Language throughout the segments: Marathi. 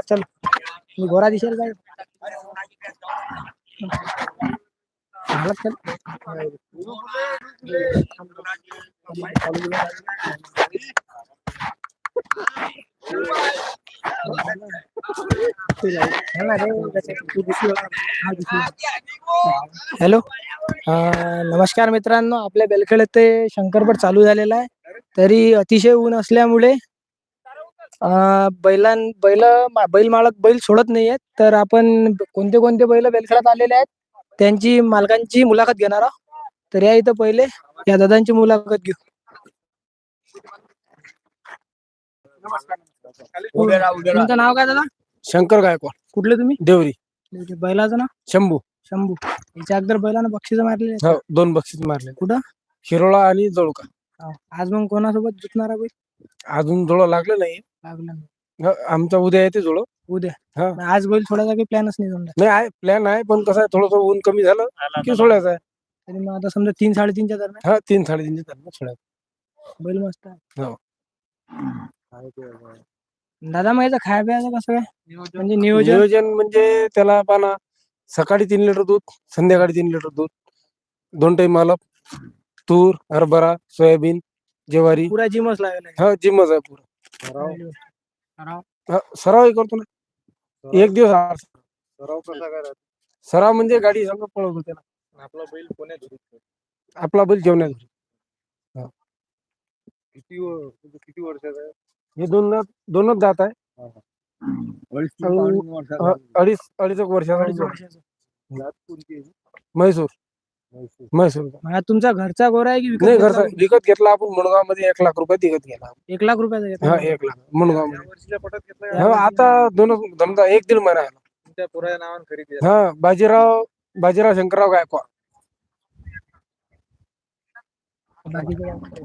चला मी घोडा दिसेल काय चल. हॅलो. नमस्कार मित्रांनो. आपल्या बेलखेड येथे शंकरपट चालू झालेला आहे. तरी अतिशय ऊन असल्यामुळे बैलां बैल बैल मालक बैल सोडत नाहीयेत. तर आपण कोणते कोणते बैल बेलखेडात आलेले आहेत त्यांची मालकांची मुलाखत घेणार आहोत. तर या इथं पहिले या दादांची मुलाखत घेऊ. तुमचं नाव काय दादा? शंकर गायकवाड. कुठले तुम्ही? देवरी. बैलाचं नाव? शंभू. शंभू. याच्या अगोदर बैलानं बक्षीस मारले हो दोन बक्षीस मारले कुठं? शिरोळा आणि जळका. आज मग कोणासोबत जुटणार बैल? अजून जोड लागलं नाही. लागलं नाही. हो, आमचा उद्या येते जोड उद्या. हा. मग आज बैल थोडासा काही प्लॅनच नाही समजा. नाही आहे प्लॅन आहे पण कसं आहे थोडस ऊन कमी झालं की सोडायचं आहे. तरी मग आता समजा तीन साडेतीनच्या दरम्यान. हा तीन साडेतीनच्या दरम्यान सोडायचं बैल मस्त आहे. हो. दादा मग याचं खाया प्यायचं कसं काय? म्हणजे नियोजन? नियोजन म्हणजे त्याला पाना सकाळी तीन लिटर दूध संध्याकाळी तीन लिटर दूध. दोन टाइम मालक तूर हरभरा सोयाबीन ज्वारी. पुरा जिमच लागेल. हा जिमच आहे पुरा हा, सरावही करतो ना. एक दिवस आड. सराव कसा करायचा? सराव म्हणजे गाडी समजा पळवतो त्याला. आपला बैल होतो. आपला बैल जेवण्यात किती व- किती वर्षाचा आहे? हे दोन दोनच जात आहे. अडीच ते वर्षाचा. अडीच अडीच एक वर्षाचा. जात कोणती आहे? म्हैसूर. म्हैसूर. हा तुमचा घरचा गोरा आहे की विकत नाही घेतला घरचा? विकत घेतला आपण मुळगावमध्ये एक लाख रुपयात विकत गेला एक लाख रुपयाचा हा घेतला एक लाख मुळगाव या मध्ये वर्षीच्या पटात घेतला हा, का? आता दोन समजा एक दीड महिना आला तुमच्या नावाने खरेदी. हा बाजीराव बाजीराव शंकरराव गायकवाड बाकीचं काय?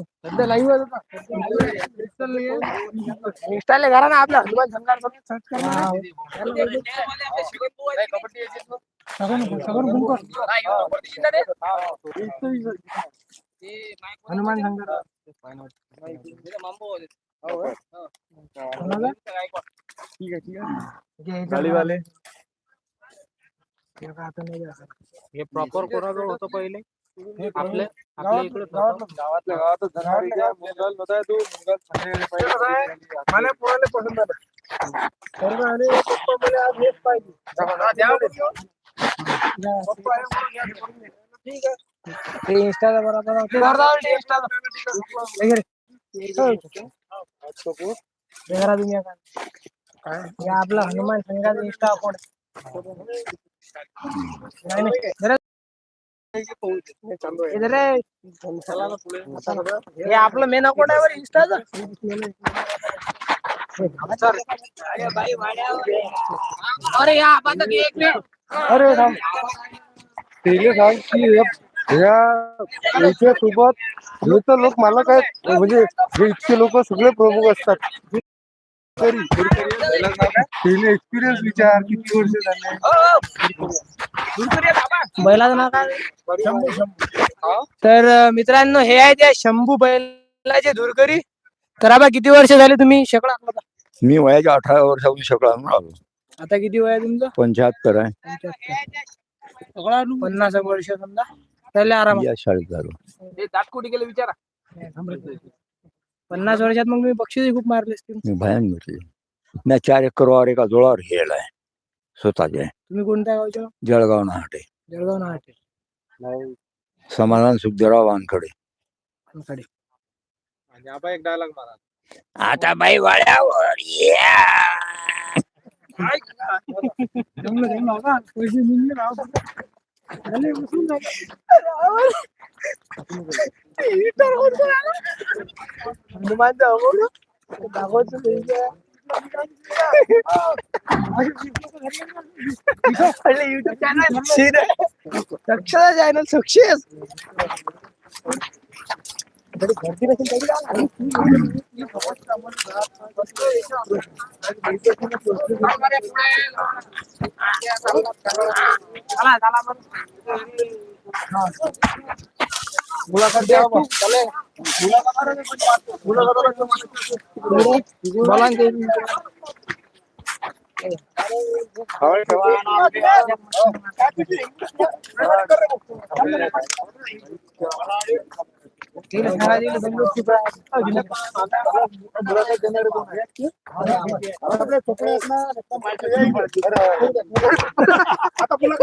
सध्या लाईव्ह इंस्टाला करा ना आपला हनुमान संघार सर्च करा. हनुमान कोणाला? ठीक आहे ठीक आहे. गाडीवाले. हे प्रॉपर कोणाजवळ होतं पहिले? आपल्या आपल्या गावात- इकडे गावातलं- गावातल्या गावातच जनावरी घ्या. मुंगाल होता तू मुंगाल चांगले पाहिजे. मला पोराला पसंत आलं पोरगा आणि पप्पा म्हणे आज हेच पाहिजे ते आहे. बरोबर इंस्टाला. तुम्ही. हे आपला हनुमान संघाचा इंस्टा अकाउंट नाही हे आपलं मेन अकाउंट आहे बरं इंस्टाचं अरे या आपण एक मिनिट अरे थांब. तेले सांग की या- याच्या सोबत हे तर लोक मालक आहेत म्हणजे इतके लोक सगळे प्रमुख असतात एक्सपिरियन्स विचार किती वर्ष झाले? बैलाचं नाव काय? तर मित्रांनो हे आहे त्या शंभू बैलाचे धुरकरी तर आबा किती वर्ष झाले तुम्ही शकला आता मी वयाच्या अठरा वर्षापासून शकला आलो आता किती वय आहे तुमचं? पंच्याहत्तर आहे. पन्नास वर्ष समजा. त्याला आराम या शाळेत झालो. हे दात कुठे गेले विचारा. पन्नास वर्षात मग मी बक्षीस खूप मारले असतील मी भयान घेतली मी चार एकरवर एका जोळावर हेल आहे. स्वतःचे. तुम्ही कोणत्या गावचे जळगाव नाहाटे. जळगाव नाटे समाधान सुखदेवराव वानखडे. कडे आणि आबा एक डायलॉग मारा. आता बाई वाड्यावर या. हनुमान जाऊ दाखवतो YouTube channel Dakshata channel success मुलाखत द्या बाबा. बोला ना ते. आपल्याला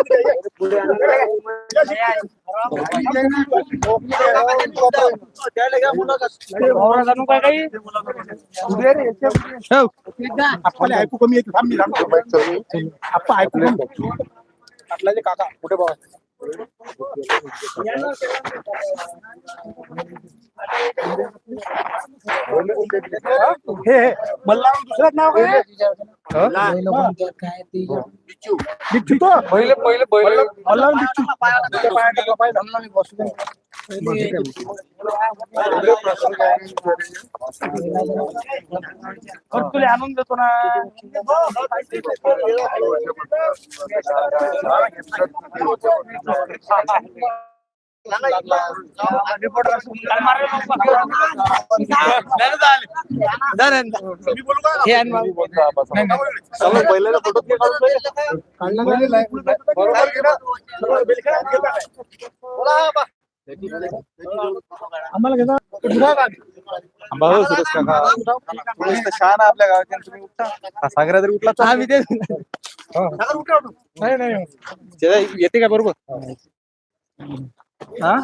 ऐकू कमी येते थांब मी सांगतो आपण ऐकू कमी आपला जे काका कुठे बाबा हे हे. मल्ला दुसऱ्याच नाव काय? बिच्छू. तो? पहिले पहिले पहिले. मल्ला बिच्छू. त्याच्या टाकला. मी बसू तुला आणून देतो ना. आम्हाला घेता बुधा का? भाऊ सुरेश काका पोलीस तर शहाणा आपल्या गावाचे आणि तुम्ही उठता सागरा तरी उठला हा, मी. नाही नाही येते का बरोबर हा?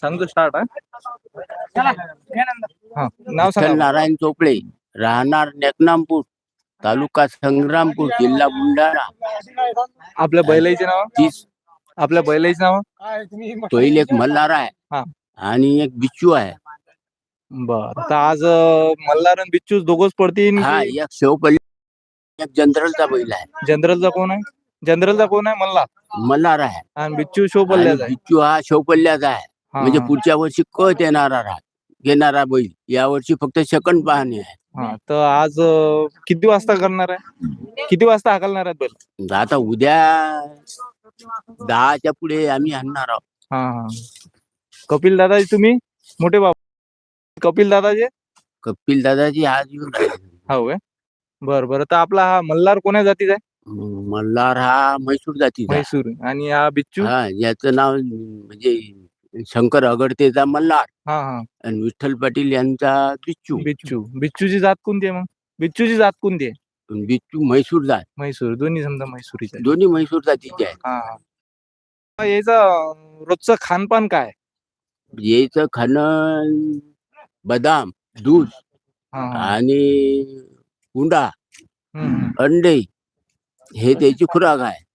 सांगतो स्टार्ट हा? हा नाव सांगा. नारायण चोपडे राहणार नेकनामपूर तालुका संग्रामपूर जिल्हा बुलढाणा. आपल्या बैलाचे नाव? तीस. आपल्या बैलाचे नाव? काय तुम्ही पहिल एक मल्हार हा. आहे आणि एक बिच्चू आहे. बर तर आज अं, मल्हार आणि बिच्चू दोघच पडतील हा एक शेवपल्ली एक जनरलचा बैल आहे. जनरलचा कोण आहे? जनरलचा कोण आहे? मल्हार. मल्हार आहे. आणि बिच्चू शो आणि पल्ल्याचा आहे. बिच्चू हा शेवपल्ल्याचा आहे. हा, म्हणजे हा. पुढच्या वर्षी कत येणारा राहत येणारा बैल. या वर्षी फक्त सेकंड पाहणे आहे. हा तर आज अं, किती वाजता करणार आहे? किती वाजता हाकलणार आहेत बैल? आता उद्या दहाच्या पुढे आम्ही आणणार आहोत. हा हा. कपिल दादाजी तुम्ही? मोठे बाबा. कपिल दादाजे? कपिल दादाजी आज येऊन राहिले. हो काय बर बर. तर आपला हा मल्हार कोण्या जातीचा आहे? मल्हार हा म्हैसूर जातीचा आहे. म्हैसूर. आणि हा बिच्चू? हा याचं नाव म्हणजे शंकर अगडतेचा मल्हार हा हा. आणि विठ्ठल पाटील यांचा बिच्चू. बिच्चू. बिच्चूची जात कोणती आहे मग? बिच्चूची जात कोणती आहे? बिच्चू म्हैसूर जात. म्हैसूर. दोन्ही समजा म्हैसूरीचे आहे. दोन्ही म्हैसूर जातीचे आहेत. हा हा. याचं रोजचं खानपान काय? याचं खाणं बदाम दूध हा, हा. आणि उंडा हम्म. अंडे हे त्याची खुराक आहे.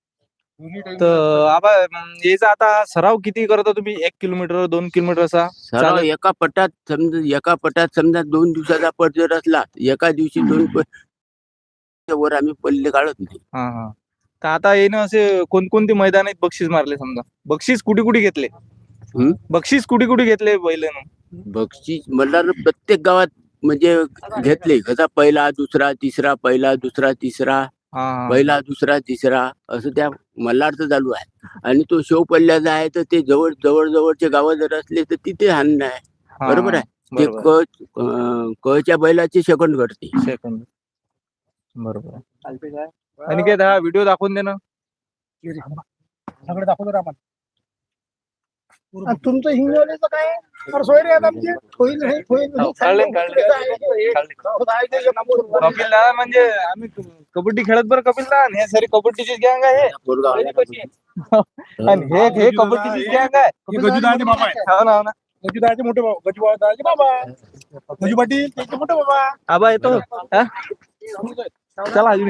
तर आबा अं, याचा आता सराव किती करता तुम्ही? एक किलोमीटर दोन किलोमीटर असा? सराव चालेल. एका पटात समजा एका पटात समजा दोन दिवसाचा पट जर असला एका दिवशी दोन प- वर आम्ही पल्ले काढत नाही. हा हा. तर आता येणं असे कोणकोणते मैदान आहेत बक्षीस मारले समजा? बक्षीस कुठे कुठे घेतले? हम्म? बक्षीस कुठे कुठे घेतले बैलन? बक्षीस मला ना प्रत्येक गावात म्हणजे घेतले. कसा पहिला दुसरा तिसरा पहिला दुसरा तिसरा. पहिला दुसरा तिसरा असं त्या मल्हारचं चालू आहे. आणि तो शो पल्ल्याचा आहे तर ते जवळ जवळ जवळचे गावं जर असले तर तिथे हाणणं आहे. हा, बरोबर आहे? ते क कच्या बैलाचे सेकंड घडते सेकंद बरोबर आहे. अनिकेत हा व्हिडिओ दाखवून दे ना. सगळं दाखवतो आपण. आणि तुमचं हिंगोलीचं काय तर सोय रे आता आमची. होईल. कपिल दादा म्हणजे आम्ही कबड्डी खेळत बरं कपिल दादा? हे सारी कबड्डीचीच गँग आहे. आणि हे हे कबड्डीचीच गँग आहे. हे गजूदाराचे बाबा आहे हो ना हो ना. गजूदाराचे मोठे बाबा गजूदाराचे बाबा गजू पाटील त्यांचे मोठे बाबा. आबा येतो. हा? चला अजून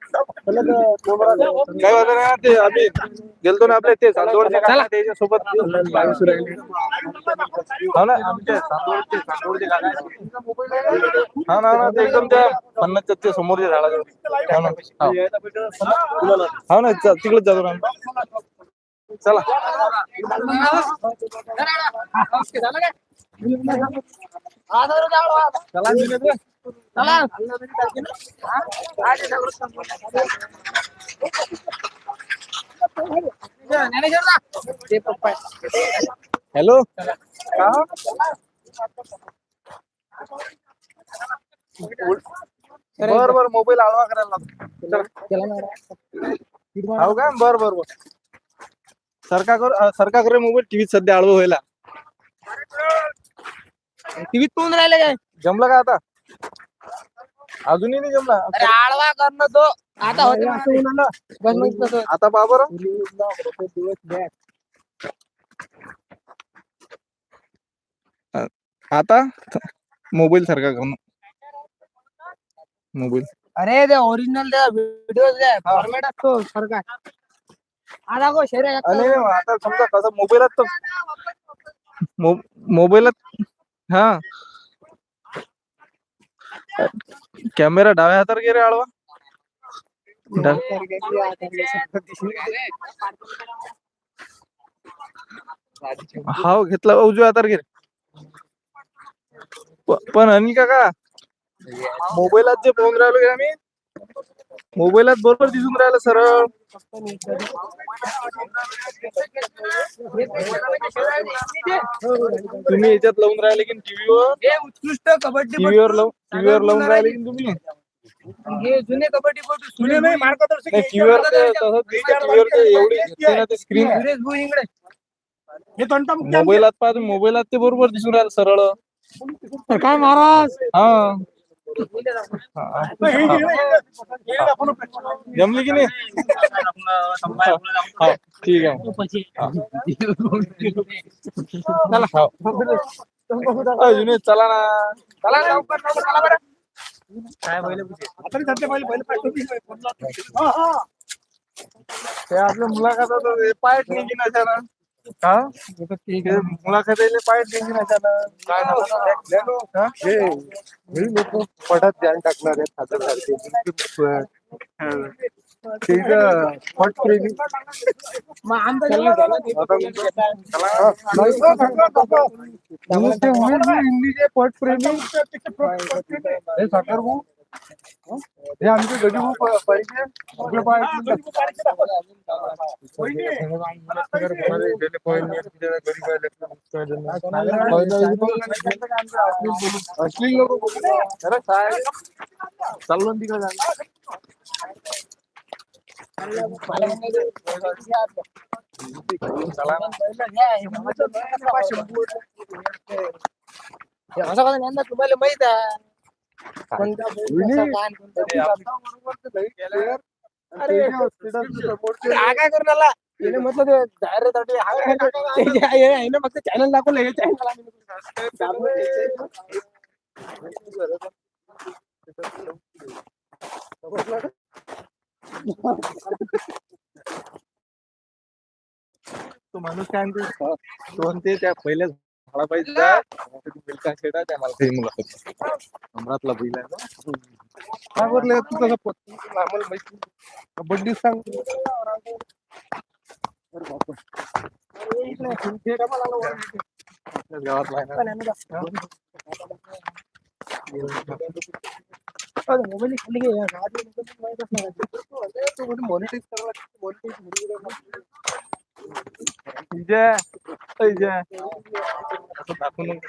काय वाटत नाही ते आम्ही गेलतो ना आपल्या ते चांदवडचे काका त्याच्यासोबत हो ना? आमचे चांदवडचे काका आहेत. हा ना ना ते एकदम त्या पन्नासच्या ते समोरच्या झाडाच्या हो ना. हो. हो ना च- तिकडेच जातो ना आम्ही. चला. चला. हॅलो. बर बर मोबाईल आळवा करायला लागतो हो का? बर बर बर. सरका कर अं, सरका करे मोबाईल टीव्हीत सध्या आळवं व्हायला. टीव्हीत पाहून राहिले काय? जमलं का आता? अजूनही नाही जमला. अरे आडवा करणं तो. आता होते ना. बस मग तसं. आता पहा बरं अ- आता? मोबाईल सारखा करणं मोबाईल. अरे ते ओरिजिनल त्या व्हिडिओ फॉर्मॅट असतो सारखा. आता गो शरीर आणि आता समजा कसं मोबाईलात तर मो- मोबाईलात हा. कॅमेरा डाव्या हातावर गेले आळवा? डा- हाव घेतला उजव्या हातावर गेले. प- पण आणि काका मोबाईलात जे पाहून राहिलो की आम्ही मोबाईलात बरोबर दिसून राहिलं सरळ. तुम्ही याच्यात लावून राहिले की टीव्हीवर? हे उत्कृष्ट कबड्डी टीव्हीवर लावून टीव्हीवर लावून राहिले की तुम्ही? हे जुने कबड्डी पटू. जुने नाही मार्गदर्शक टीव्हीवर टीव्हीवर एवढी दिसते ना ते स्क्रीन सुरेश भाऊ इंगळे. हे तंटा मोबाईलात पाहतो मोबाईलात ते बरोबर दिसून राहिलं सरळ. काय महाराज? हा. जमली की नाही ठीक आहे चला अजून चला ना चला लवकर लवकर चला आपल्या मुलाखत पायट निघी ना हा ठीक आहे. काय हा? हे हे लोक पटात ध्यान टाकणार आहेत सारखे ते इथं पट प्रेमी मग आमचं ते होईल जे पट प्रेमी. हे साखर भाऊ. हे? आमचे भाऊ प- पाहिजे. आपलं पाहिजे असली लोक चाललो तिकडे असं कसं तुम्हाला माहीत आहे. अरे काय करून आला त्याने म्हटलं ते हा काय करतो? ते जे आहे आहे ना फक्त चॅनल दाखवलं हे चॅनल तो माणूस काय म्हणतो? तो म्हणते त्या पहिल्या झाडा पाहिजे त्या मला काही मुलाखत अमरातला बैल आहे ना. काय तू कसं आम्हाला माहिती कबड्डी सांग ना. मोबाईल खाली घे गावातले लोकं मॉनिटाईज जय जय दाखवून